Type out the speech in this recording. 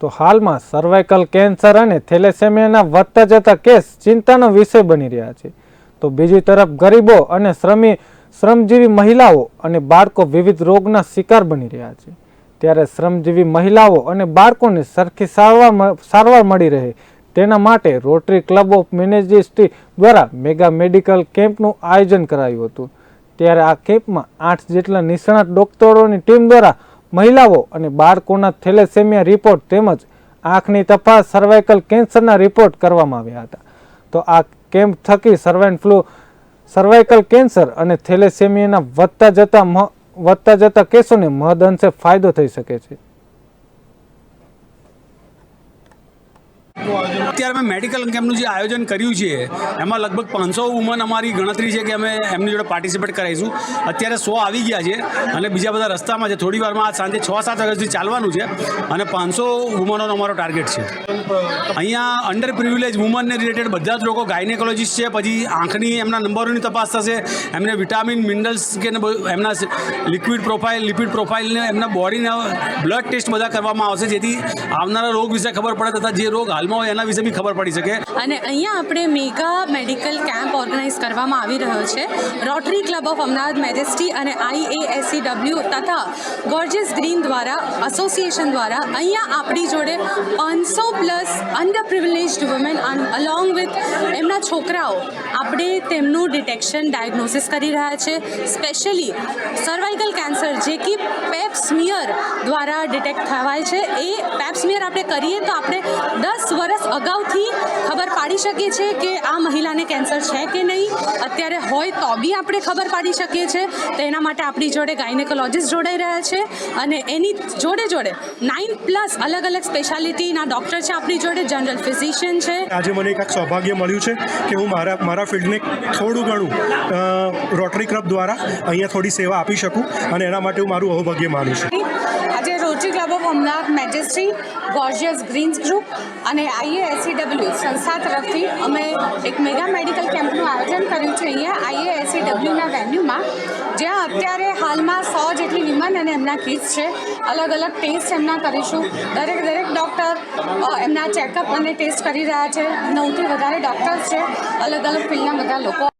તો હાલમાં cervical cancer અને થેલેસેમિયાના વધતા જતા કેસ ચિંતાનો વિષય બની રહ્યા છે. તો બીજી તરફ ગરીબો અને શ્રમી, શ્રમજીવી મહિલાઓ અને બાળકો વિવિધ રોગના શિકાર બની રહ્યા છે. ત્યારે શ્રમજીવી મહિલાઓ અને બાળકોને સરખી સારવાર સારવાર મળી રહે તેના માટે રોટરી ક્લબ ઓફ મેનેજિસ્ટ્રી દ્વારા મેગા મેડિકલ કેમ્પનું આયોજન કરાયું હતું. ત્યારે આ કેમ્પમાં આઠ જેટલા નિષ્ણાત ડોક્ટરોની ટીમ દ્વારા મહિલાઓ અને બાળકોના થેલેસેમિયા રિપોર્ટ તેમજ આંખની તપાસ સર્વાઇકલ કેન્સરના રિપોર્ટ કરવામાં આવ્યા હતા. તો આ કેમ્પ થકી સર્વાઇન ફ્લુ સર્વાઇકલ કેન્સર અને થેલેસેમિયાના વધતા જતા વધતા જતા કેસોને મહદ અંશે ફાયદો થઈ શકે છે. અત્યારે અમે મેડિકલ કેમ્પનું જે આયોજન કર્યું છે, એમાં લગભગ પાંચસો વુમન અમારી ગણતરી છે કે અમે એમની જોડે પાર્ટિસિપેટ કરાવીશું અત્યારે સો આવી ગયા છે અને બીજા બધા રસ્તામાં છે. થોડી વારમાં આજ સાંજે છ સાત વાગ્યા સુધી ચાલવાનું છે અને પાંચસો વુમનોનો અમારો ટાર્ગેટ છે. અહીંયા અંડર પ્રિવિલેજ વુમનને રિલેટેડ બધા જ લોકો ગાયનેકોલોજીસ્ટ છે, પછી આંખની એમના નંબરોની તપાસ થશે, એમને વિટામિન મિનરલ્સ કે એમના લિક્વિડ પ્રોફાઇલ લિપિડ પ્રોફાઇલને એમના બોડીના બ્લડ ટેસ્ટ બધા કરવામાં આવશે, જેથી આવનારા રોગ વિશે ખબર પડે તથા જે રોગ હાલમાં હોય એના વિશે બી ખબર પડી શકે. અને અહીંયા આપણે મેગા મેડિકલ કેમ્પ ઓર્ગેનાઇઝ કરવામાં આવી રહ્યો છે. Rotary Club of Ahmedabad Majesty અને આઈએએસસીડબ્લ્યુ તથા ગોર્જિયસ ગ્રીન દ્વારા, એસોસિએશન દ્વારા અહીંયા આપણી જોડે પાંચસો plus underprivileged women along with એમના છોકરાઓ આપણે તેમનું ડિટેક્શન ડાયગ્નોસિસ કરી રહ્યા છે. સ્પેશિયલી સર્વાઇકલ કેન્સર જે કે પેપ્સમિયર દ્વારા ડિટેક્ટ થવાય છે. એ પેપ્સમિયર આપણે કરીએ તો આપણે દસ વર્ષ અગાઉથી ખબર પાડી શકીએ છીએ કે આ મહિલાને કેન્સર છે કે નહીં? અત્યારે હોય તો બી આપણે ખબર પાડી શકીએ છીએ તો એના માટે આપણી જોડે ગાયનેકોલોજીસ્ટ જોડાઈ રહ્યા છે અને એની જોડે જોડે નાઇન પ્લસ અલગ અલગ સ્પેશિયાલિટીના ડૉક્ટર છે આપણી જોડે જનરલ ફિઝિશિયન છે. આજે મને એક સૌભાગ્ય મળ્યું છે કે હું મારા મારા ફિલ્ડને થોડું ઘણું રોટરી ક્લબ દ્વારા અહીંયા થોડી સેવા આપી શકું અને એના માટે હું મારું અહોભાગ્ય માનું છું. આજે Rotary Club of Ahmedabad Majesty gorgeous greens group અને આઈએએસસીડબ્લ્યુ તરફથી અમે એક મેગા મેડિકલ કેમ્પનું આયોજન કર્યું છે અહીંયા, આઈએએસસીડબ્લ્યુના વેન્યુમાં, જ્યાં અત્યારે હાલમાં સો જેટલી વિમન અને એમના કિડ્સ છે. અલગ અલગ ટેસ્ટ એમના કરીશું. દરેક દરેક ડૉક્ટર એમના ચેકઅપ અને ટેસ્ટ કરી રહ્યા છે. નવથી વધારે ડૉક્ટર્સ છે. અલગ અલગ ફિલ્ડના બધા લોકો